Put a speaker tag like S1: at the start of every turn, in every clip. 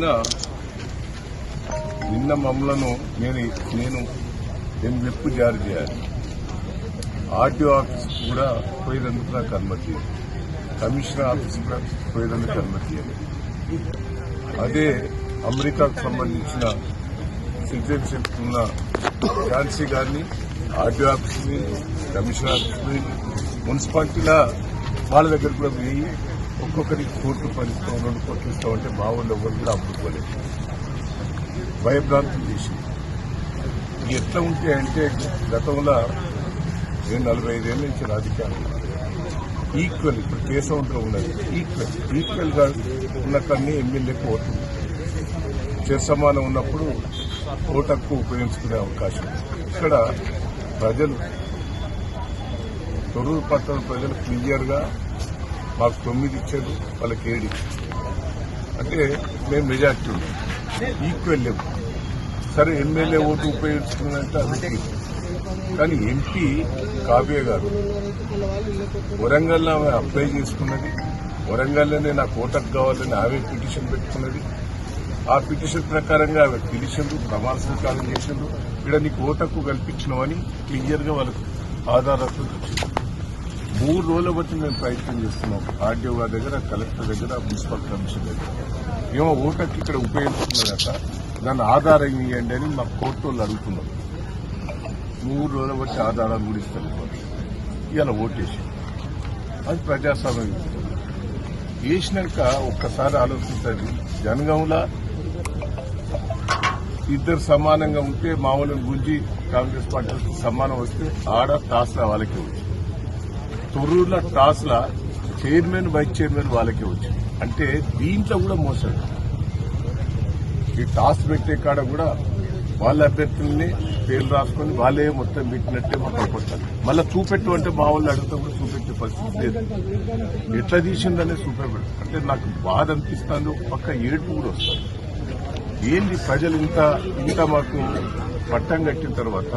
S1: నిన్న నిన్న మమ్మలను నేను నేను నేను విప్పు జారీ చేయాలి. ఆర్టీఓ ఆఫీస్ కూడా పోయినందుకు నాకు అనుమతి కమిషనర్ ఆఫీస్ కూడా పోయినందుకు అనుమతి అదే అమెరికాకు సంబంధించిన సిటిజన్షిప్ ఉన్న ఝాన్సీ గారిని ఆర్టీఓ ఆఫీస్ని కమిషనర్ ఆఫీస్ని మున్సిపాలిటీల వాళ్ళ దగ్గర కూడా పోయి ఒక్కొక్కరికి కోట్లు పరిస్తాం రెండు కోట్లు ఇస్తామంటే బాగుండే ఎవరు కూడా అమ్ముకోలేదు. భయభ్రాంతం చేసి ఇది ఎట్లా ఉంటే అంటే గతంలో నేను నలభై ఐదేళ్ళ నుంచి రాజకీయాలు. ఈక్వల్ ఇప్పుడు కేశవంలో ఉన్నది. ఈక్వల్ ఈక్వల్గా ఉన్న కన్నీ ఎమ్మెల్యేకి ఓటు సమానం ఉన్నప్పుడు ఓటు హక్కు ఉపయోగించుకునే అవకాశం. ఇక్కడ ప్రజలు తొరూరు పట్టణ ప్రజలు క్లియర్గా మాకు తొమ్మిది ఇచ్చారు వాళ్ళకి ఏడు అంటే మేము మెజార్టీ ఉన్నాం. ఈక్వల్ లేవు సరే ఎమ్మెల్యే ఓటు ఉపయోగించుకున్నంటే అది కానీ ఎంపీ కావ్య గారు వరంగల్లో ఆమె అప్లై చేసుకున్నది వరంగల్లోనే నాకు ఓటకు కావాలని ఆమె పిటిషన్ పెట్టుకున్నది. ఆ పిటిషన్ ప్రకారంగా ఆమె పిలిచిండ్రు ప్రమాణ స్వీకారం చేసిండ్రు. ఇక్కడ నీకు ఓటకు కల్పించినామని క్లియర్గా వాళ్ళకు ఆధారాలతో వచ్చింది. మూడు రోజుల బట్టి మేము ప్రయత్నం చేస్తున్నాం. ఆర్డీఓ గారి దగ్గర కలెక్టర్ దగ్గర మున్సిపల్ కమిషన్ దగ్గర. ఏమో ఓటర్కి ఇక్కడ ఉపయోగిస్తున్నదట దాన్ని ఆధారం ఇవ్వండి అని మా కోర్టు వాళ్ళు అడుగుతున్నాం మూడు రోజుల బట్టి ఆధారాలు కూడా ఇస్తారు. ఇవాళ ఓటేసి. అది ప్రజాస్వామ్యం వేసినాక ఒక్కసారి ఆలోచిస్తారు జనగంలో ఇద్దరు సమానంగా ఉంటే మామూలు గుంజి కాంగ్రెస్ పార్టీ సమానం వస్తే ఆడ తాసరా వాళ్ళకే వచ్చింది తొర్రూరులో టాస్ల చైర్మన్ వైస్ చైర్మన్ వాళ్ళకే వచ్చింది. అంటే దీంట్లో కూడా మోసం. ఈ టాస్ పెట్టే కాడ కూడా వాళ్ళ అభ్యర్థుల్ని పేర్లు రాసుకొని వాళ్ళే మొత్తం పెట్టినట్టే మొత్తం కొట్టాలి మళ్ళీ చూపెట్టు అంటే మా వాళ్ళు అడిగితే కూడా చూపెట్టే పరిస్థితి లేదు. ఎట్లా తీసిందనే చూపెట్టు అంటే నాకు బాధ అనిపిస్తుంది. పక్క ఏడుపు కూడా వస్తుంది. ఏంది ప్రజలు ఇంత ఇంత మాకు పట్టం కట్టిన తర్వాత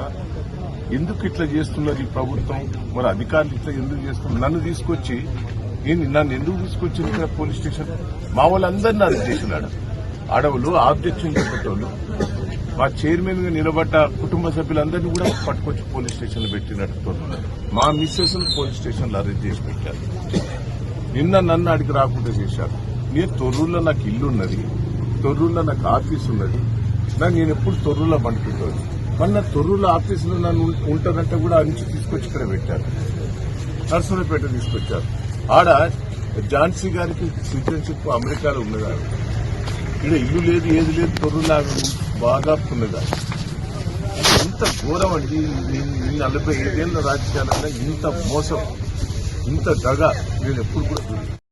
S1: ఎందుకు ఇట్లా చేస్తున్నారు ఈ ప్రభుత్వం? మరి అధికారులు ఇట్లా ఎందుకు చేస్తున్నారు? నన్ను తీసుకొచ్చి ఏంది? నన్ను ఎందుకు తీసుకొచ్చింది ఇక్కడ పోలీస్ స్టేషన్? మా వాళ్ళందరినీ అరెస్ట్ చేసినాడు అడవులు ఆబ్జెక్షన్ చెప్పేటోళ్ళు మా చైర్మన్గా నిలబడ్డ కుటుంబ సభ్యులందరినీ కూడా పట్టుకొచ్చి పోలీస్ స్టేషన్ పెట్టినట్టు మా మిస్సెస్ పోలీస్ స్టేషన్లో అరెస్ట్ చేసి పెట్టారు. నిన్న నన్ను అడిగి రాకుండా చేశారు. నేను తొర్రూరులో నాకు ఇల్లు ఉన్నది. తొర్రూరులో నాకు ఆఫీస్ ఉన్నది. నాకు నేను ఎప్పుడు తొర్రూరులో పండుకుంటాను మొన్న తొర్రుల ఆఫీసులో నన్ను ఉంటుందంటే కూడా ఆ నుంచి తీసుకొచ్చి ఇక్కడ పెట్టారు. నర్సరావుపేట తీసుకొచ్చారు. ఆడ ఝాన్సీ గారికి సిటిజన్షిప్ అమెరికాలో ఉన్నది ఆవిడ. ఇక్కడ ఇల్లు లేదు ఏది లేదు తొర్రూరులో బాగా ఉన్నది ఇంత ఘోరం అండి నేను నలభై ఐదేళ్ళ రాజకీయాలన్నా ఇంత మోసం ఇంత దగ నేను ఎప్పుడు కూడా